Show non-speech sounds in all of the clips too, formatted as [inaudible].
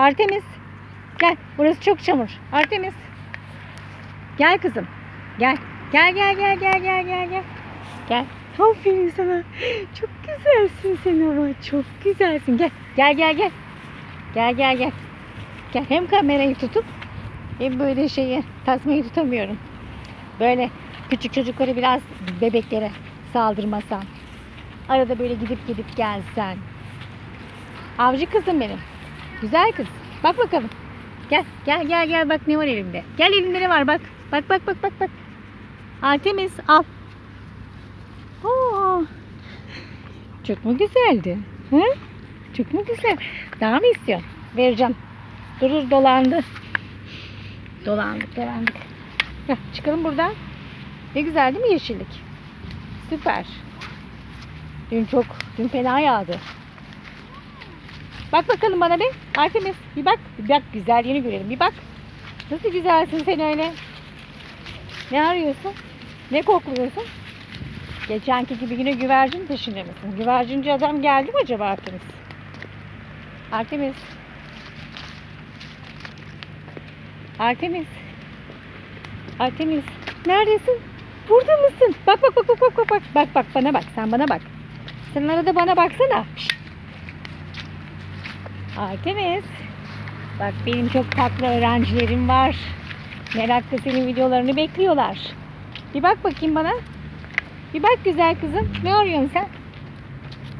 Artemis. Gel. Burası çok çamur. Artemis. Gel kızım. Gel. Gel gel gel gel gel gel gel. Gel. Aferin sana. Çok güzelsin sen ama. Çok güzelsin. Gel. Gel gel gel. Gel gel gel. Gel. Hem kamerayı tutup hem böyle şeyi tasmayı tutamıyorum. Böyle küçük çocukları biraz bebeklere saldırmasan. Arada böyle gidip gidip gelsen. Avcı kızım benim. Güzel kız. Bak bakalım. Gel gel gel gel bak ne var elimde. Gel elimde ne var bak. Bak bak bak bak bak. Artemis al. Oo. Çok mu güzeldi? Hı? Çok mu güzel? Daha mı istiyorsun? Vereceğim. Durur dolandı. Dolandık dolandık. Heh, çıkalım buradan. Ne güzel değil mi yeşillik? Süper. Dün çok, dün fena yağdı. Bak bakalım bana bir. Artemis bir bak. Bir bak güzelliğini görelim. Bir bak. Nasıl güzelsin sen öyle. Ne arıyorsun? Ne kokluyorsun? Geçenki gibi yine güvercin peşinde misin? Güvercinci adam geldi mi acaba Artemis? Artemis. Artemis. Artemis. Neredesin? Burada mısın? Bak bak bak bak bak bak bak. Bak bak bana bak. Sen bana bak. Sen arada bana baksana. Şşt. Artemis. Bak benim çok tatlı öğrencilerim var. Merakla senin videolarını bekliyorlar. Bir bak bakayım bana. Bir bak güzel kızım. Ne arıyorsun sen?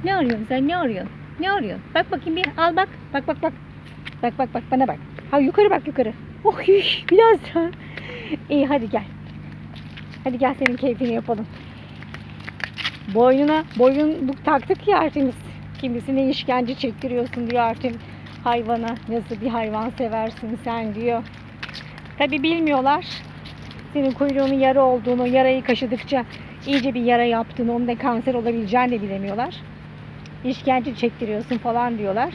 Ne arıyorsun sen? Ne arıyorsun? Ne arıyorsun? Bak bakayım bir. Al bak. Bak bak bak. Bak bak bak bana bak. Ha yukarı bak yukarı. Oh biraz daha. İyi hadi gel. Hadi gel senin keyfini yapalım. Boynuna boyunluk taktık ya Artemis. Kimisine işkence çektiriyorsun diyor Artemis. Hayvana nasıl bir hayvan seversin sen diyor. Tabi bilmiyorlar. Senin kuyruğunun yara olduğunu, yarayı kaşıdıkça iyice bir yara yaptığını, onda kanser olabileceğini de bilemiyorlar. İşkence çektiriyorsun falan diyorlar.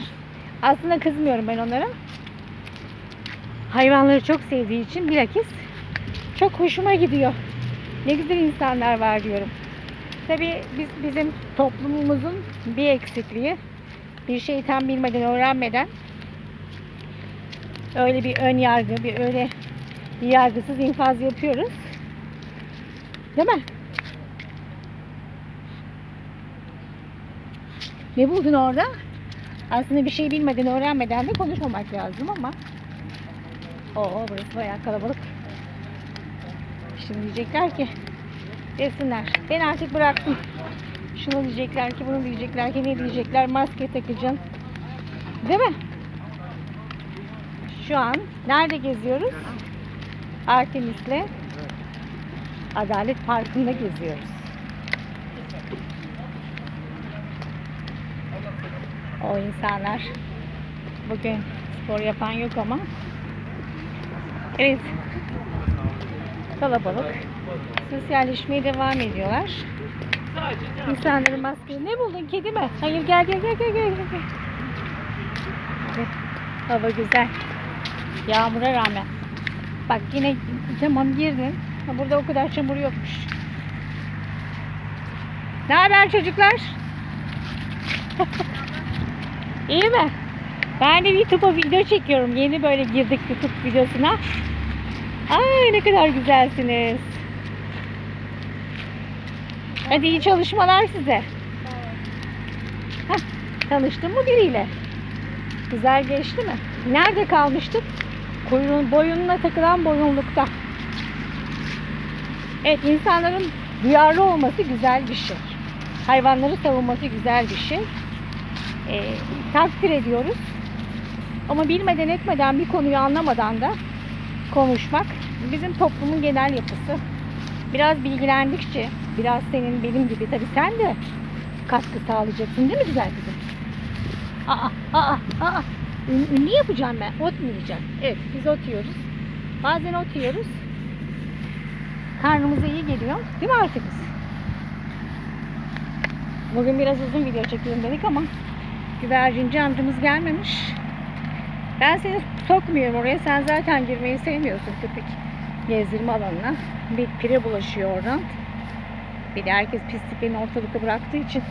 Aslında kızmıyorum ben onlara. Hayvanları çok sevdiği için bilakis çok hoşuma gidiyor. Ne güzel insanlar var diyorum. Tabii biz bizim toplumumuzun bir eksikliği bir şeyi tam bilmeden, öğrenmeden öyle bir ön yargı, bir öyle bir yargısız infaz yapıyoruz. Değil mi? Ne buldun orada? Aslında bir şey bilmeden, öğrenmeden de konuşmamak lazım ama Oo burası bayağı kalabalık. Şimdi diyecekler ki desinler. Ben artık bıraktım. Şunu diyecekler ki, bunu diyecekler ki, ne diyecekler? Maske takacaksın. Değil mi? Şu an nerede geziyoruz? Artemis'le Adalet Parkı'nda geziyoruz. O insanlar bugün spor yapan yok ama evet kalabalık sosyalleşmeye devam ediyorlar. İnsanların maskesi. Ne buldun? Kedi mi? Hayır gel gel gel gel gel. Hava güzel. Yağmura rağmen. Bak yine tamam girdin. Ha, Burada o kadar çamur yokmuş. Ne haber çocuklar? [laughs] İyi mi? Ben de YouTube'a video çekiyorum. Yeni böyle girdik YouTube videosuna. Ay ne kadar güzelsiniz. Hadi iyi çalışmalar size. Heh, tanıştın mı biriyle? Güzel geçti mi? Nerede kalmıştık? Kuyruğun boyununa takılan boyunlukta. Evet insanların duyarlı olması güzel bir şey. Hayvanları savunması güzel bir şey. Ee, takdir ediyoruz. Ama bilmeden etmeden bir konuyu anlamadan da konuşmak bizim toplumun genel yapısı. Biraz bilgilendikçe, biraz senin benim gibi tabii sen de katkı sağlayacaksın değil mi güzel kızım? Aa, aa, aa. Ün- Ünlü yapacağım ben. Ot mu yiyeceğim? Evet, biz ot yiyoruz. Bazen ot yiyoruz. Karnımıza iyi geliyor. Değil mi artık biz? Bugün biraz uzun video çekelim dedik ama güvercinci amcamız gelmemiş. Ben seni sokmuyorum oraya. Sen zaten girmeyi sevmiyorsun köpek gezdirme alanına. Bir pire bulaşıyor oradan. De herkes pisliklerini ortalıkta bıraktığı için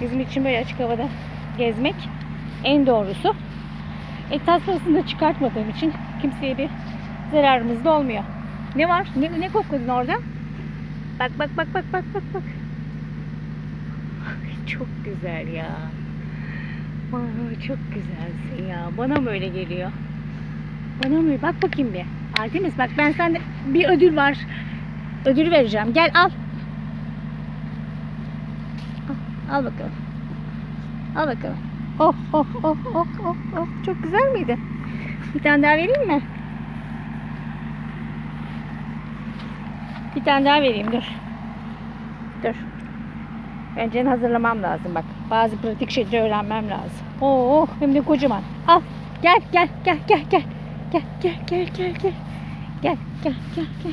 bizim için böyle açık havada gezmek en doğrusu. E tasmasını da çıkartmadığım için kimseye bir zararımız da olmuyor. Ne var? Ne, ne kokladın orada? Bak bak bak bak bak bak bak. Çok güzel ya. Çok güzelsin ya. Bana mı öyle geliyor? Bana mı? Bak bakayım bir. Artemis bak ben sende bir ödül var. Ödül vereceğim. Gel al. Al, al bakalım. Al bakalım. Oh oh oh oh oh oh. Çok güzel miydi? Bir tane daha vereyim mi? Bir tane daha vereyim dur. Dur. Önce hazırlamam lazım bak. Bazı pratik şeyleri öğrenmem lazım. Oo hem de kocaman. Al. Gel gel gel gel gel. Gel gel gel gel gel. Gel gel gel gel.